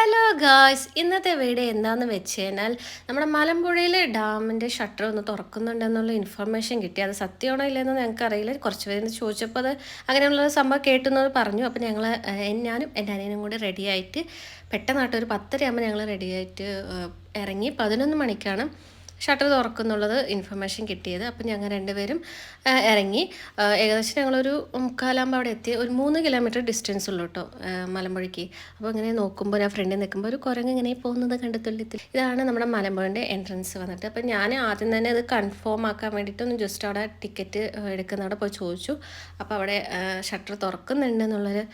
Hello guys ഇന്നത്തെ video എന്താണെന്ന് വെച്ച് കഴിഞ്ഞാൽ നമ്മുടെ മലമ്പുഴയിലെ ഡാമിന്റെ ഷട്ടർ ഒന്ന് തുറക്കുന്നുണ്ടെന്നുള്ള ഇൻഫർമേഷൻ കിട്ടി. അത് സത്യമാണോ ഇല്ലെന്ന് ഞങ്ങൾക്ക് അറിയില്ല കുറച്ച് പേര് ചോദിച്ചപ്പോൾ അത് അങ്ങനെയുള്ള സംഭവം കേട്ടുന്നത് പറഞ്ഞു. അപ്പോൾ ഞങ്ങൾ ഞാനും എന്റെ അനിയനും കൂടി റെഡിയായിട്ട് പെട്ടെന്നായിട്ട് ഒരു പത്തരയാകുമ്പോൾ ഞങ്ങൾ റെഡി ആയിട്ട് ഇറങ്ങി പതിനൊന്ന് മണിക്കാണ് ഷട്ടർ തുറക്കുന്നുള്ളത് ഇൻഫർമേഷൻ കിട്ടിയത്. അപ്പം ഞങ്ങൾ രണ്ടുപേരും ഇറങ്ങി. ഏകദേശം ഞങ്ങളൊരു മുക്കാലാകുമ്പോൾ അവിടെ എത്തി. ഒരു മൂന്ന് കിലോമീറ്റർ ഡിസ്റ്റൻസ് ഉള്ളൂ കേട്ടോ മലമ്പുഴയ്ക്ക്. അപ്പോൾ ഇങ്ങനെ നോക്കുമ്പോൾ ഞാൻ ഫ്രണ്ടിൽ നിൽക്കുമ്പോൾ ഒരു കുരങ്ങ് ഇങ്ങനെ പോകുന്നത് കണ്ടെത്തുള്ളിത്തിൽ ഇതാണ് നമ്മുടെ മലമ്പുഴന്റെ എൻട്രൻസ് വന്നിട്ട്. അപ്പം ഞാൻ ആദ്യം തന്നെ അത് കൺഫേം ആക്കാൻ വേണ്ടിയിട്ട് ഒന്ന് ജസ്റ്റ് അവിടെ ടിക്കറ്റ് എടുക്കുന്നവിടെ പോയി ചോദിച്ചു. അപ്പോൾ അവിടെ ഷട്ടർ തുറക്കുന്നുണ്ട് എന്നുള്ളൊരു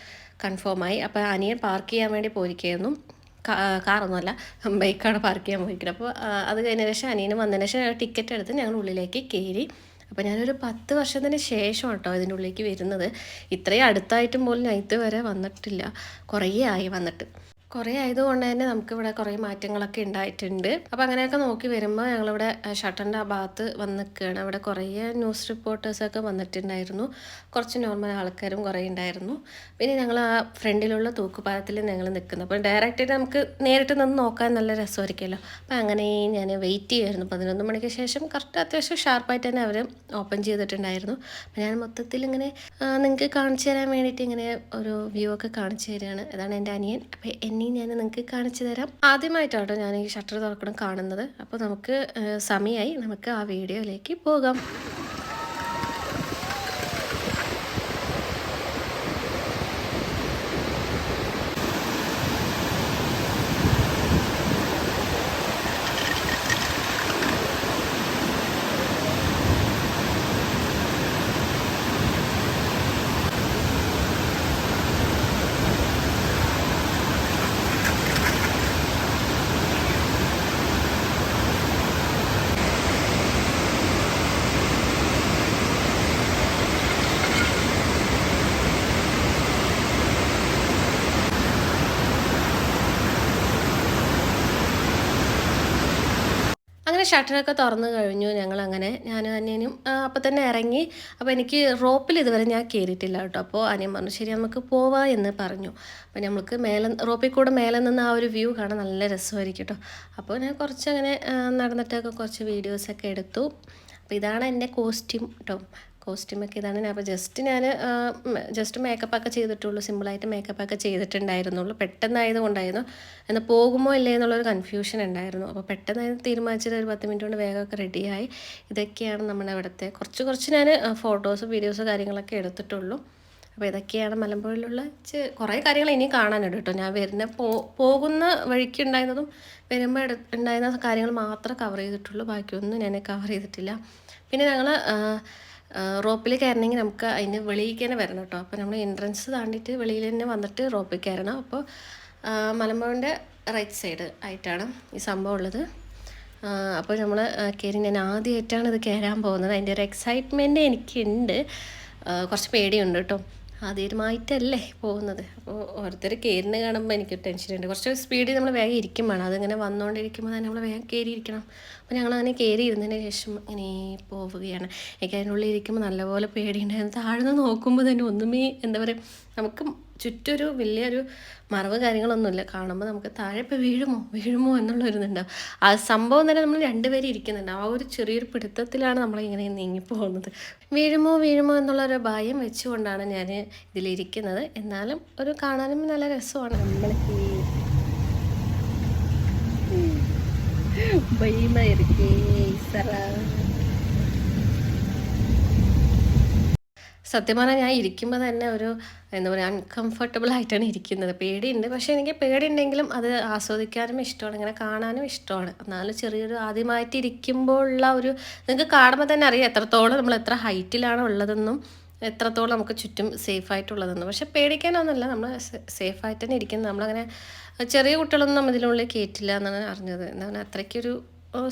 ആയി. അപ്പോൾ അനിയൻ പാർക്ക് ചെയ്യാൻ വേണ്ടി പോയിരിക്കുകയായിരുന്നു. കാറൊന്നുമല്ല. ബൈക്കാണ് പാർക്ക് ചെയ്യാൻ പോയിരിക്കുന്നത് അപ്പോൾ അത് കഴിഞ്ഞ ശേഷം അനിയന് വന്നതിന് ശേഷം ടിക്കറ്റ് എടുത്ത് ഞങ്ങൾ ഉള്ളിലേക്ക് കയറി. അപ്പോൾ ഞാനൊരു പത്ത് വർഷത്തിന് ശേഷം കേട്ടോ ഇതിന്റെ ഉള്ളിലേക്ക് വരുന്നത്. ഇത്രയും അടുത്തായിട്ടും പോലും ഞാൻ ഇതുവരെ വന്നിട്ടില്ല. കുറേ ആയി വന്നിട്ട്. കുറേ ആയതുകൊണ്ട് തന്നെ നമുക്കിവിടെ കുറേ മാറ്റങ്ങളൊക്കെ ഉണ്ടായിട്ടുണ്ട്. അപ്പോൾ അങ്ങനെയൊക്കെ നോക്കി വരുമ്പോൾ ഞങ്ങളിവിടെ ഷട്ടറിന്റെ ആ ഭാഗത്ത് വന്ന് നിൽക്കുകയാണ് അവിടെ കുറേ ന്യൂസ് റിപ്പോർട്ടേഴ്സൊക്കെ വന്നിട്ടുണ്ടായിരുന്നു. കുറച്ച് നോർമൽ ആൾക്കാരും കുറേ ഉണ്ടായിരുന്നു. പിന്നെ ഞങ്ങൾ ആ ഫ്രണ്ടിലുള്ള തൂക്കുപാലത്തിൽ ഞങ്ങൾ നിൽക്കുന്നു അപ്പോൾ ഡയറക്റ്റായിട്ട് നമുക്ക് നേരിട്ട് നിന്ന് നോക്കാൻ നല്ല രസമായിരിക്കുമല്ലോ. അപ്പോൾ അങ്ങനെ ഞാൻ വെയിറ്റ് ചെയ്യുമായിരുന്നു പതിനൊന്ന് മണിക്ക് ശേഷം കറക്റ്റ് അത്യാവശ്യം ഷാർപ്പായിട്ട് തന്നെ അവർ ഓപ്പൺ ചെയ്തിട്ടുണ്ടായിരുന്നു. അപ്പോൾ ഞാൻ മൊത്തത്തിൽ ഇങ്ങനെ നിങ്ങൾക്ക് കാണിച്ചു തരാൻ വേണ്ടിയിട്ട് ഇങ്ങനെ ഒരു വ്യൂ ഒക്കെ കാണിച്ചു തരികയാണ്. അതാണ് എന്റെ അനിയൻ. അപ്പോൾ എന്നെയും ഞാൻ നിങ്ങൾക്ക് കാണിച്ചു തരാം. ആദ്യമായിട്ടാണ് ഞാൻ ഈ ഷട്ടർ തുറക്കണം കാണുന്നത്. അപ്പോൾ നമുക്ക് സമയമായി നമുക്ക് ആ വീഡിയോയിലേക്ക് പോകാം. ഷട്ടറൊക്കെ തുറന്നു കഴിഞ്ഞു ഞങ്ങൾ അങ്ങനെ ഞാനും അനിയനും അപ്പം തന്നെ ഇറങ്ങി. അപ്പോൾ എനിക്ക് റോപ്പിൽ ഇതുവരെ ഞാൻ കയറിയിട്ടില്ല കേട്ടോ. അപ്പോൾ അനിയൻ പറഞ്ഞു ശരി നമുക്ക് പോവാ എന്ന് പറഞ്ഞു. അപ്പോൾ നമ്മൾക്ക് മേലെ റോപ്പിൽ കൂടെ മേലെ നിന്ന് ആ ഒരു വ്യൂ കാണാൻ നല്ല രസമായിരിക്കും കേട്ടോ. അപ്പോൾ ഞാൻ കുറച്ച് അങ്ങനെ നടന്നിട്ടൊക്കെ കുറച്ച് വീഡിയോസൊക്കെ എടുത്തു. അപ്പോൾ ഇതാണ് എന്റെ കോസ്റ്റ്യൂം കേട്ടോ. കോസ്റ്റ്യൂമൊക്കെ ഇതാണ്. ഞാൻ അപ്പോൾ ജസ്റ്റ് ഞാൻ ജസ്റ്റ് മേക്കപ്പൊക്കെ ചെയ്തിട്ടുള്ളൂ. സിമ്പിളായിട്ട് മേക്കപ്പൊക്കെ ചെയ്തിട്ടുണ്ടായിരുന്നുള്ളൂ. പെട്ടെന്നായത് കൊണ്ടായിരുന്നു. എന്നാൽ പോകുമോ ഇല്ലേ എന്നുള്ളൊരു കൺഫ്യൂഷൻ ഉണ്ടായിരുന്നു. അപ്പോൾ പെട്ടെന്നായിരുന്നു തീരുമാനിച്ചത് ഒരു പത്ത് മിനിറ്റ് കൊണ്ട് വേഗമൊക്കെ റെഡിയായി ഇതൊക്കെയാണ് നമ്മുടെ ഇവിടുത്തെ കുറച്ച് കുറച്ച് ഞാൻ ഫോട്ടോസ് വീഡിയോസ് കാര്യങ്ങളൊക്കെ എടുത്തിട്ടുള്ളൂ. അപ്പോൾ ഇതൊക്കെയാണ് മലമ്പുഴയിലുള്ള കുറേ കാര്യങ്ങൾ ഇനി കാണാനുണ്ട് കേട്ടോ. ഞാൻ വരുന്ന പോ പോകുന്ന വഴിക്ക് ഉണ്ടായിരുന്നതും വരുമ്പോൾ ഉണ്ടായിരുന്ന കാര്യങ്ങൾ മാത്രമേ കവർ ചെയ്തിട്ടുള്ളൂ. ബാക്കിയൊന്നും ഞാൻ കവർ ചെയ്തിട്ടില്ല. പിന്നെ ഞങ്ങൾ റോപ്പിൽ കയറണമെങ്കിൽ നമുക്ക് അതിന് വെളിയിലേക്ക് തന്നെ വരണം കേട്ടോ. അപ്പോൾ നമ്മൾ എൻട്രൻസ് താണ്ടിയിട്ട് വെളിയിൽ തന്നെ വന്നിട്ട് റോപ്പിൽ കയറണം. അപ്പോൾ മലമ്പുഴന്റെ റൈറ്റ് സൈഡ് ആയിട്ടാണ് ഈ സംഭവം ഉള്ളത്. അപ്പോൾ നമ്മൾ കയറി ഞാൻ ആദ്യമായിട്ടാണ് ഇത് കയറാൻ പോകുന്നത്. അതിന്റെ ഒരു എക്സൈറ്റ്മെന്റ് എനിക്കുണ്ട് കുറച്ച് പേടിയുണ്ട് കേട്ടോ. ആദ്യമായിട്ടല്ലേ പോകുന്നത്. അപ്പോൾ ഓരോരുത്തർ കയറുന്നത് കാണുമ്പോൾ എനിക്ക് ടെൻഷനുണ്ട് കുറച്ച് സ്പീഡിൽ നമ്മൾ വേഗം ഇരിക്കും വേണം. അതിങ്ങനെ വന്നുകൊണ്ടിരിക്കുമ്പോൾ തന്നെ നമ്മൾ വേഗം കയറിയിരിക്കണം അപ്പോൾ ഞങ്ങൾ അങ്ങനെ കയറി ഇരുന്നതിന് ശേഷം ഇങ്ങനെ പോവുകയാണ്. എനിക്ക് അതിനുള്ളിൽ ഇരിക്കുമ്പോൾ നല്ലപോലെ പേടിയുണ്ടായിരുന്നു താഴ്ന്ന് നോക്കുമ്പോൾ തന്നെ ഒന്നുമേ എന്താ പറയുക നമുക്ക് ചുറ്റൊരു വലിയൊരു മറവ് കാര്യങ്ങളൊന്നുമില്ല. കാണുമ്പോൾ നമുക്ക് താഴെ ഇപ്പോൾ വീഴുമോ വീഴുമോ എന്നുള്ളൊരിതുണ്ടാവും ആ സംഭവം തന്നെ നമ്മൾ രണ്ടുപേരും ഇരിക്കുന്നുണ്ട്. ആ ഒരു ചെറിയൊരു പിടുത്തത്തിലാണ് നമ്മളിങ്ങനെ നീങ്ങിപ്പോകുന്നത് വീഴുമോ വീഴുമോ എന്നുള്ളൊരു ഭയം വെച്ചുകൊണ്ടാണ് ഞാൻ ഇതിലിരിക്കുന്നത്. എന്നാലും ഒരു കാണാനും നല്ല രസമാണ് നമ്മൾ ഭയമായിരിക്കേ സറ. സത്യം പറഞ്ഞാൽ ഞാൻ ഇരിക്കുമ്പോൾ തന്നെ ഒരു എന്താ പറയുക അൺകംഫർട്ടബിൾ ആയിട്ടാണ് ഇരിക്കുന്നത്. പേടിയുണ്ട്. പക്ഷേ എനിക്ക് പേടിയുണ്ടെങ്കിലും അത് ആസ്വദിക്കാനും ഇഷ്ടമാണ്. ഇങ്ങനെ കാണാനും ഇഷ്ടമാണ്. എന്നാലും ചെറിയൊരു ആദ്യമായിട്ട് ഇരിക്കുമ്പോൾ ഉള്ള ഒരു നിങ്ങൾക്ക് കാണുമ്പോൾ തന്നെ അറിയാം എത്രത്തോളം നമ്മൾ എത്ര ഹൈറ്റിലാണ് ഉള്ളതെന്നും എത്രത്തോളം നമുക്ക് ചുറ്റും സേഫ് ആയിട്ടുള്ളതെന്നും. പക്ഷെ പേടിക്കാനൊന്നുമല്ല. നമ്മൾ സേഫ് ആയിട്ട് തന്നെ ഇരിക്കുന്നത് നമ്മളങ്ങനെ ചെറിയ കുട്ടികളൊന്നും ഇതിനുള്ളിൽ കയറ്റില്ല എന്നാണ് അറിഞ്ഞത്. എന്താണ് അത്രയ്ക്കൊരു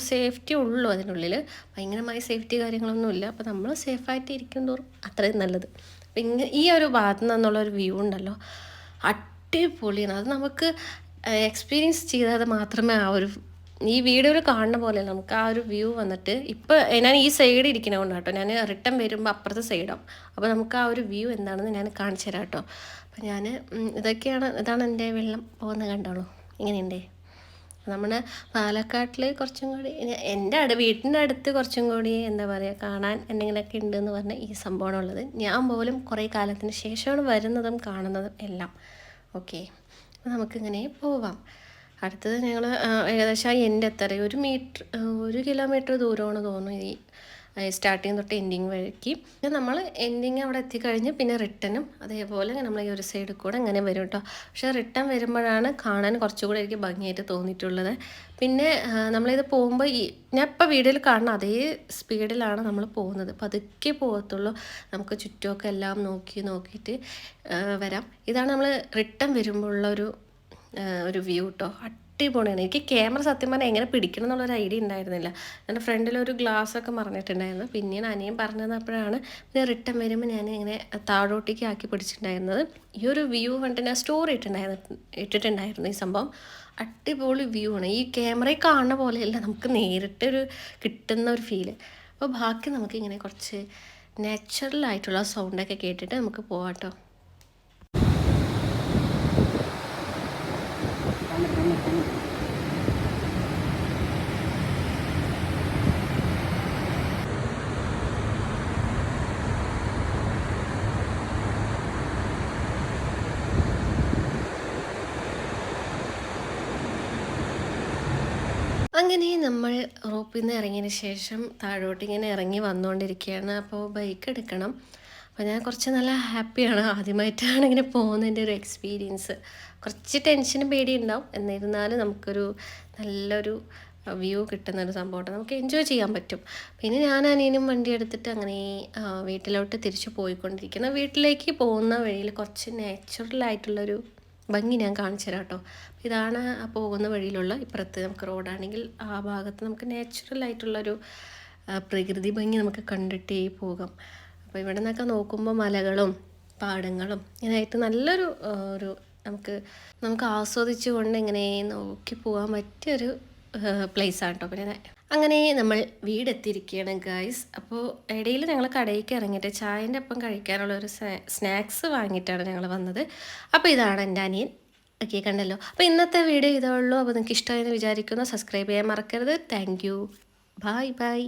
സേഫ്റ്റി ഉള്ളൂ അതിനുള്ളിൽ ഭയങ്കരമായ സേഫ്റ്റി കാര്യങ്ങളൊന്നുമില്ല. അപ്പോൾ നമ്മൾ സേഫായിട്ട് ഇരിക്കും തോറും അത്രയും നല്ലത്. അപ്പം ഇങ്ങനെ ഈ ഒരു ഭാഗത്തു നിന്നുള്ള ഒരു വ്യൂ ഉണ്ടല്ലോ. അടിപൊളിയാണ്. അത് നമുക്ക് എക്സ്പീരിയൻസ് ചെയ്താൽ മാത്രമേ ആ ഒരു ഈ വീഡിയോയിൽ കാണുന്ന പോലെ നമുക്ക് ആ ഒരു വ്യൂ വന്നിട്ട് ഇപ്പോൾ ഞാൻ ഈ സൈഡ് ഇരിക്കണ കേട്ടോ ഞാൻ റിട്ടേൺ വരുമ്പോൾ അപ്പുറത്തെ സൈഡാവും അപ്പോൾ നമുക്ക് ആ ഒരു വ്യൂ എന്താണെന്ന് ഞാൻ കാണിച്ചു തരാം കേട്ടോ അപ്പോൾ ഞാൻ ഇതൊക്കെയാണ് ഇതാണ് എന്റെ വെള്ളം പോകുന്നത് കണ്ടോളൂ. ഇങ്ങനെയുണ്ടേ? നമ്മുടെ പാലക്കാട്ടിൽ കുറച്ചും കൂടി എന്റെ അടു വീട്ടിന്റെ അടുത്ത് കുറച്ചും കൂടി എന്താ പറയുക കാണാൻ എന്തെങ്കിലുമൊക്കെ ഉണ്ടെന്ന് പറഞ്ഞാൽ ഈ സംഭവമാണ് ഉള്ളത് ഞാൻ പോലും കുറേ കാലത്തിന് ശേഷമാണ് വരുന്നതും കാണുന്നതും എല്ലാം. ഓക്കെ. നമുക്കിങ്ങനെ പോവാം. അടുത്തത് ഞങ്ങൾ ഏകദേശം എന്റെ എത്ര ഒരു മീറ്റർ ഒരു കിലോമീറ്റർ ദൂരമാണ് തോന്നുന്നു ഈ സ്റ്റാർട്ടിങ് തൊട്ട് എൻഡിങ് പിന്നെ നമ്മൾ എൻഡിങ് അവിടെ എത്തിക്കഴിഞ്ഞ് പിന്നെ റിട്ടനും അതേപോലെ നമ്മൾ ഈ ഒരു സൈഡിൽ കൂടെ അങ്ങനെ വരും കേട്ടോ പക്ഷേ റിട്ടേൺ വരുമ്പോഴാണ് കാണാൻ കുറച്ചുകൂടെ എനിക്ക് ഭംഗിയായിട്ട് തോന്നിയിട്ടുള്ളത്. പിന്നെ നമ്മളിത് പോകുമ്പോൾ ഈ ഞാൻ ഇപ്പോൾ വീഡിയോയിൽ കാണുന്ന അതേ സ്പീഡിലാണ് നമ്മൾ പോകുന്നത്. പതുക്കെ പോകത്തുള്ളൂ. നമുക്ക് ചുറ്റുമൊക്കെ എല്ലാം നോക്കി നോക്കിയിട്ട് വരാം. ഇതാണ് നമ്മൾ റിട്ടേൺ വരുമ്പോഴുള്ള ഒരു ഒരു വ്യൂ കേട്ടോ അടിപൊളിയാണ് എനിക്ക് ക്യാമറ സത്യം പറഞ്ഞാൽ എങ്ങനെ പിടിക്കണം എന്നുള്ളൊരു ഐഡിയ ഉണ്ടായിരുന്നില്ല. എന്റെ ഫ്രണ്ടിൽ ഒരു ഗ്ലാസ് ഒക്കെ മറിഞ്ഞിട്ടുണ്ടായിരുന്നു. പിന്നീട് അനിയൻ പറഞ്ഞു പിന്നെ റിട്ടേൺ വരുമ്പോൾ ഞാൻ ഇങ്ങനെ താഴോട്ടേക്ക് ആക്കി പിടിച്ചിട്ടുണ്ടായിരുന്നത്. ഈ ഒരു വ്യൂ കണ്ടിട്ട് ഞാൻ സ്റ്റോറി ഇട്ടിട്ടുണ്ടായിരുന്നു ഇട്ടിട്ടുണ്ടായിരുന്നു ഈ സംഭവം. അടിപൊളി വ്യൂ ആണ്. ഈ ക്യാമറയിൽ കാണുന്ന പോലെയല്ല നമുക്ക് നേരിട്ടൊരു കിട്ടുന്ന ഒരു ഫീൽ. അപ്പോൾ ബാക്കി നമുക്കിങ്ങനെ കുറച്ച് നാച്ചുറൽ ആയിട്ടുള്ള സൗണ്ടൊക്കെ കേട്ടിട്ട് നമുക്ക് പോകാം കേട്ടോ അങ്ങനെ നമ്മൾ റോപ്പിൽ നിന്ന് ഇറങ്ങിയതിന് ശേഷം താഴോട്ട് ഇങ്ങനെ ഇറങ്ങി വന്നുകൊണ്ടിരിക്കുകയാണ്. അപ്പോൾ ബൈക്ക് എടുക്കണം. അപ്പോൾ ഞാൻ കുറച്ച് നല്ല ഹാപ്പിയാണ് ആദ്യമായിട്ടാണ് ഇങ്ങനെ പോകുന്നതിന്റെ ഒരു എക്സ്പീരിയൻസ് കുറച്ച് ടെൻഷനും പേടിയും ഉണ്ടാവും. എന്നിരുന്നാലും നമുക്കൊരു നല്ലൊരു വ്യൂ കിട്ടുന്ന ഒരു സംഭവമാണ് നമുക്ക് എൻജോയ് ചെയ്യാൻ പറ്റും. പിന്നെ ഞാൻ അനിയനും വണ്ടി എടുത്തിട്ട് അങ്ങനെ വീട്ടിലോട്ട് തിരിച്ചു പോയിക്കൊണ്ടിരിക്കുന്നു. വീട്ടിലേക്ക് പോകുന്ന വഴിയിൽ കുറച്ച് നാച്ചുറലായിട്ടുള്ളൊരു ഭംഗി ഞാൻ കാണിച്ചു തരാം കേട്ടോ. ഇതാണ് പോകുന്ന വഴിയിലുള്ള ഇപ്പുറത്ത് നമുക്ക് റോഡാണെങ്കിൽ ആ ഭാഗത്ത് നമുക്ക് നാച്ചുറലായിട്ടുള്ളൊരു പ്രകൃതി ഭംഗി നമുക്ക് കണ്ടിട്ടേ പോകാം. അപ്പോൾ ഇവിടെ നിന്നൊക്കെ നോക്കുമ്പോൾ മലകളും പാടങ്ങളും ഇങ്ങനെയായിട്ട് നല്ലൊരു ഒരു നമുക്ക് നമുക്ക് ആസ്വദിച്ചുകൊണ്ട് ഇങ്ങനെ നോക്കി പോകാൻ പറ്റിയൊരു പ്ലേസ് ആണ് കേട്ടോ പിന്നെ അങ്ങനെ നമ്മൾ വീടെത്തിയിരിക്കുകയാണ് ഗൈസ് അപ്പോൾ ഇടയിൽ ഞങ്ങൾ കടയിലേക്ക് ഇറങ്ങിയിട്ട് ചായന്റെ ഒപ്പം കഴിക്കാനുള്ള ഒരു സ്നാക്സ് വാങ്ങിയിട്ടാണ് ഞങ്ങൾ വന്നത്. അപ്പോൾ ഇതാണ് എന്റെ അനിയൻ. ഓക്കെ കണ്ടല്ലോ. അപ്പോൾ ഇന്നത്തെ വീഡിയോ ഇതേ ഉള്ളൂ. അപ്പോൾ നിങ്ങൾക്ക് ഇഷ്ടമായെന്ന് വിചാരിക്കുന്നു. സബ്സ്ക്രൈബ് ചെയ്യാൻ മറക്കരുത്. Thank you bye bye